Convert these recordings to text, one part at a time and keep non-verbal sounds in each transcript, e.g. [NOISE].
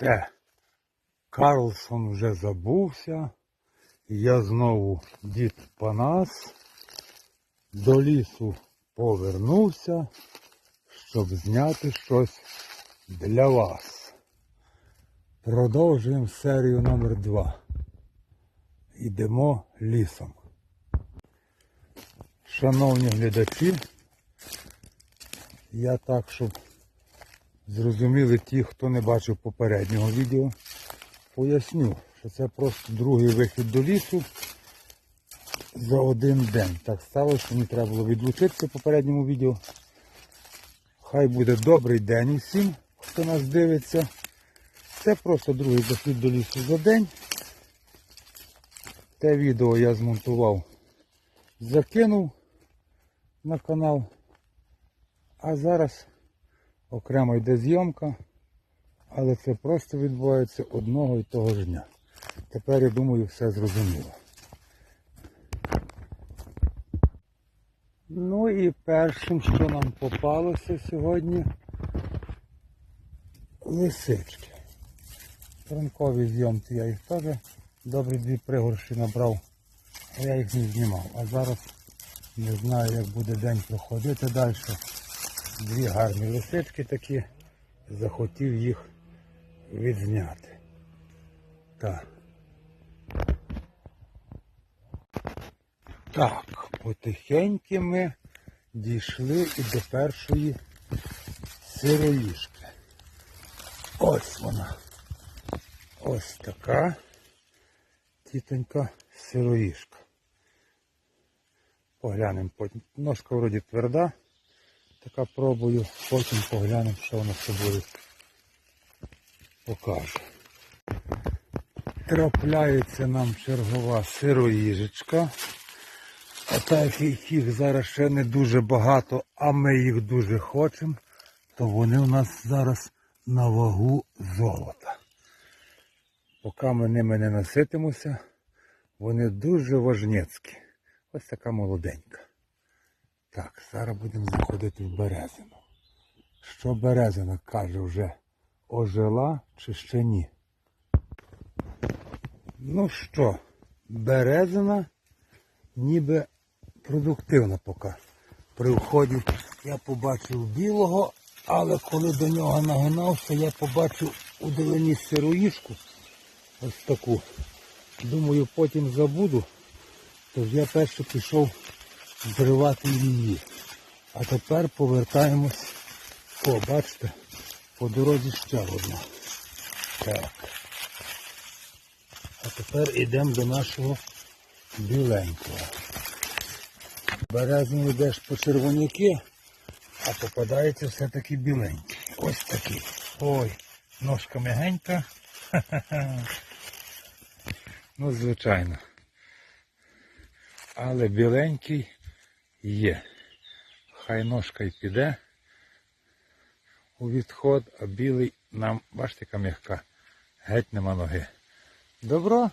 Все. Карлсон вже забувся. Я знову дід Панас до лісу повернувся, щоб зняти щось для вас. Продовжуємо серію номер 2 Йдемо лісом. Шановні глядачі, я так, щоб зрозуміли ті, хто не бачив попереднього відео, поясню, що це просто другий вихід до лісу за один день. Так сталося, що мені треба було відлучитися в попередньому відео. Хай буде добрий день усім, хто нас дивиться. Це просто другий захід до лісу за день. Те відео я змонтував, закинув на канал. А зараз окремо йде зйомка, але це просто відбувається одного і того ж дня. Тепер я думаю, все зрозуміло. Ну і першим, що нам попалося сьогодні, лисички. В ранковій зйомці я їх теж добрі дві пригорші набрав, а я їх не знімав. А зараз не знаю, як буде день проходити далі. Дві гарні лисички такі, захотів їх відзняти. Так. Так, потихеньки ми дійшли і до першої сироїшки. Ось вона. Ось така тітонька сироїшка. Поглянемо. Ножка вроді тверда. Така пробую, потім поглянемо, що вона собою покаже. Трапляється нам чергова сироїжечка. А так як їх зараз ще не дуже багато, а ми їх дуже хочемо, то вони у нас зараз на вагу золота. Поки ми ними не наситимося, вони дуже важнецькі. Ось така молоденька. Так, зараз будемо заходити в березину. Що березина каже вже ожила чи ще ні? Ну що, березина ніби продуктивна поки. При вході я побачив білого, але коли до нього нагинався, я побачив у долині сироїшку. Ось таку. Думаю, потім забуду. Тож я перше пішов зривати її. А тепер повертаємось. О, бачите, по дорозі ще одна. Так. А тепер йдемо до нашого біленького. Березно йдеш по червоняки, а попадається все-таки біленький. Ось такий. Ой, ножка мягенька. [LAUGHS] Ну, звичайно. Але біленький є. Хай ножка й піде у відход, а білий нам, бачите, яка м'яка. Геть нема ноги. Добро?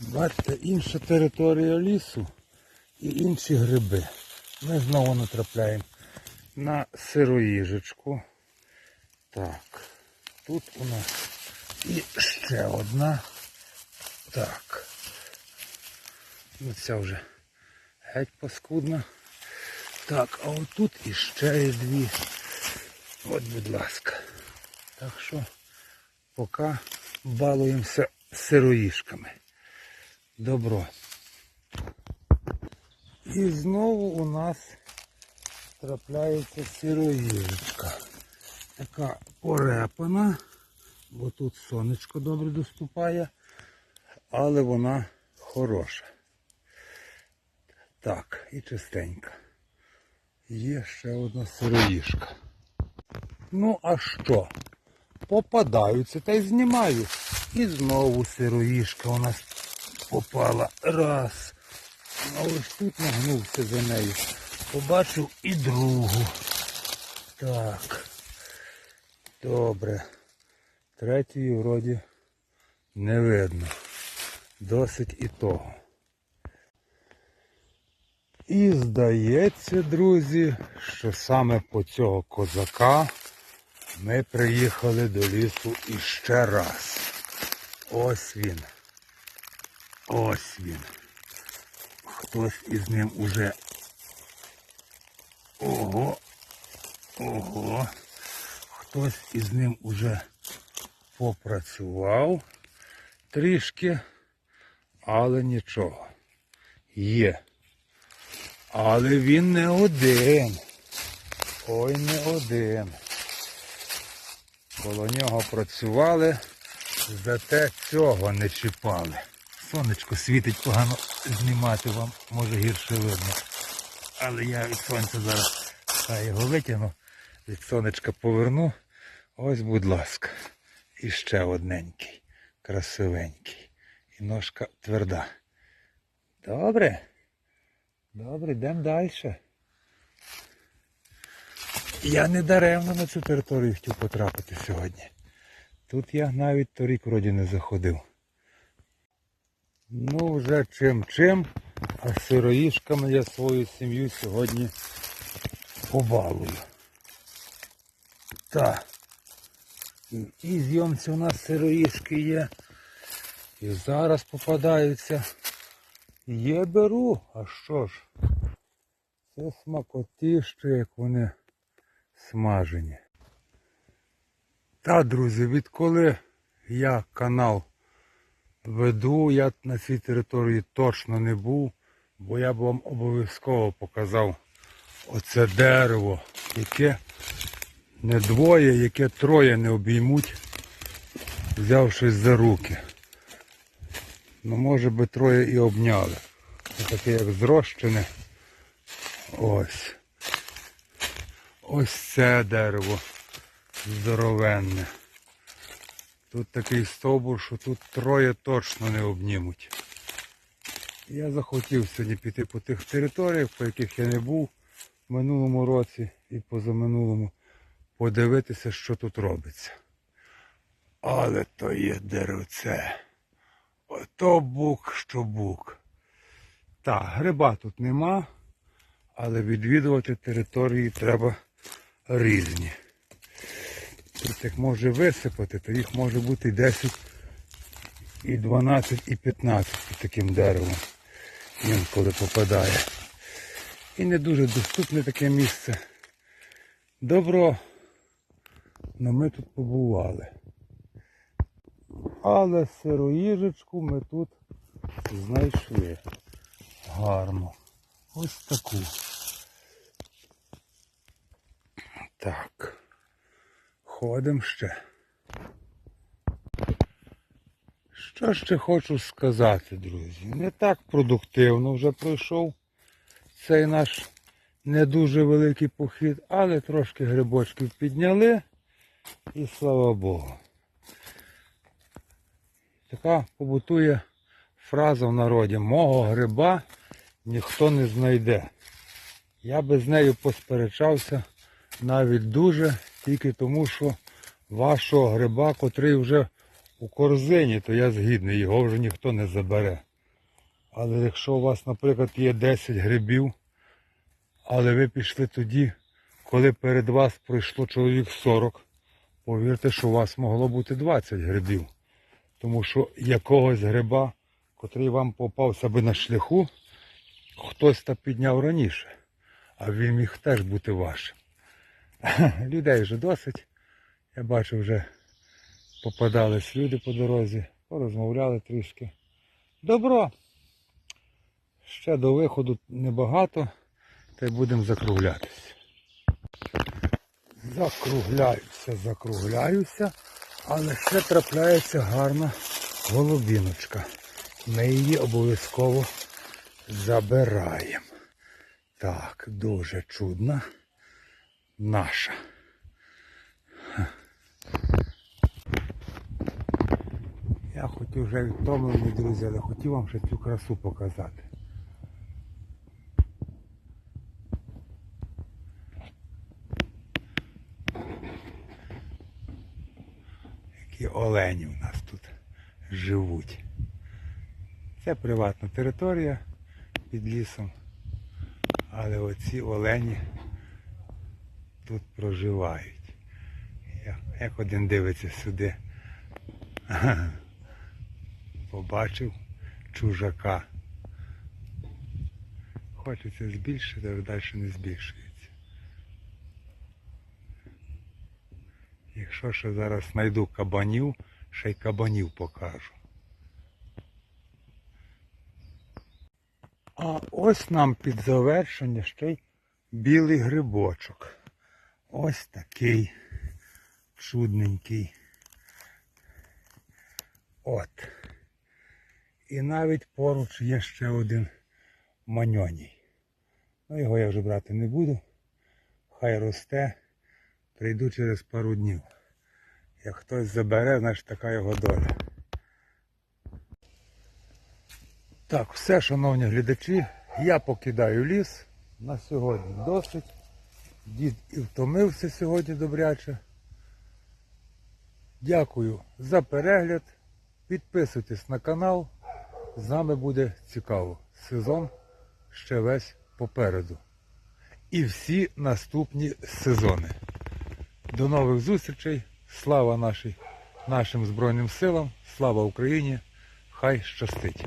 Бачите, інша територія лісу і інші гриби. Ми знову натрапляємо на сироїжечку. Так, тут у нас і ще одна. Так. Ну ця вже геть паскудна. Так, а отут іще є дві. От, будь ласка. Так що поки балуємося сироїшками. Добро. І знову у нас трапляється сироїжечка. Така порепана, бо тут сонечко добре доступає, але вона хороша. Так, і чистенька. Є ще одна сироїшка. Ну, а що? Попадаються та й знімаю. І знову сироїшка у нас попала. Раз. А ось тут нагнувся за нею. Побачив і другу. Так. Добре. Третьої вроді не видно. Досить і того. І здається, друзі, що саме по цього козака Ми приїхали до лісу іще раз. Ось він. Ось він. Хтось із ним уже. Ого. Ого. Хтось із ним уже попрацював трішки, але нічого. Є. Але він не один. Ой, не один. Коло нього працювали, зате цього не чіпали. Сонечко світить погано знімати вам, може гірше видно. Але я від сонця зараз хай його витягну, від сонечка поверну. Ось, будь ласка. І ще одненький, красивенький. І ножка тверда. Добре. Добре, йдемо далі. Я не даремно на цю територію хотів потрапити сьогодні. Тут я навіть торік вроді не заходив. Ну, вже чим чим, а сироїшками я свою сім'ю сьогодні побалую. Так. І зйомці у нас сироїшки є. І зараз попадаються. Є беру, а що ж? Це смакотіще, як вони смажені. Та, друзі, відколи я канал веду, я на цій території точно не був, бо я б вам обов'язково показав оце дерево, яке не двоє, яке троє не обіймуть, взявшись за руки. Ну, може би троє і обняли. Ось таке як зрощене. Ось. Ось це дерево здоровенне. Тут такий стовбур, що тут троє точно не обнімуть. Я захотів сьогодні піти по тих територіях, по яких я не був в минулому році і позаминулому, подивитися, що тут робиться. Але то є деревце. Ото бук, що бук. Так, гриба тут нема, але відвідувати території треба різні. Тут як може висипати, то їх може бути і 10, і 12, і 15 під таким деревом. Інколи попадає. І не дуже доступне таке місце. Добро. Но ми тут побували. Але сироїжечку ми тут знайшли. Гарно. Ось таку. Так. Ходимо ще. Що ще хочу сказати, друзі? Не так продуктивно вже пройшов цей наш не дуже великий похід, але трошки грибочків підняли і слава Богу. Така побутує фраза в народі мого гриба ніхто не знайде. Я би з нею посперечався навіть дуже, тільки тому, що вашого гриба, котрий вже у корзині, то я згідний, його вже ніхто не забере. Але якщо у вас, наприклад, є 10 грибів, але ви пішли тоді, коли перед вас пройшло чоловік 40, повірте, що у вас могло бути 20 грибів. Тому що якогось гриба, котрий вам попався би на шляху, хтось та підняв раніше, а він міг теж бути вашим. [LAUGHS] Людей вже досить. Я бачу, вже попадались люди по дорозі, порозмовляли трішки. Добро. Ще до виходу небагато, та й будемо закруглятися. Закругляюся, закругляюся, але ще трапляється гарна голубіночка. Ми її обов'язково забираємо. Так, дуже чудна наша. Я хотів вже відтомлений, друзі, але хотів вам ще цю красу показати. Які олені у нас тут живуть. Це приватна територія під лісом. Але оці олені тут проживають. Як один дивиться сюди. [LAUGHS] Побачив чужака. Хочеться збільшити, але далі не збільшується. Якщо ще зараз знайду кабанів, ще й кабанів покажу. А ось нам під завершення ще й білий грибочок. Ось такий чудненький. От. І навіть поруч є ще один маньоній. Ну його я вже брати не буду. Хай росте. Прийду через пару днів. Як хтось забере, значить така його доля. Так, все, шановні глядачі, я покидаю ліс. На сьогодні досить. Дід і втомився сьогодні добряче. Дякую за перегляд. Підписуйтесь на канал. З нами буде цікаво. Сезон ще весь попереду. І всі наступні сезони. До нових зустрічей. Слава нашій, нашим Збройним силам, слава Україні! Хай щастить!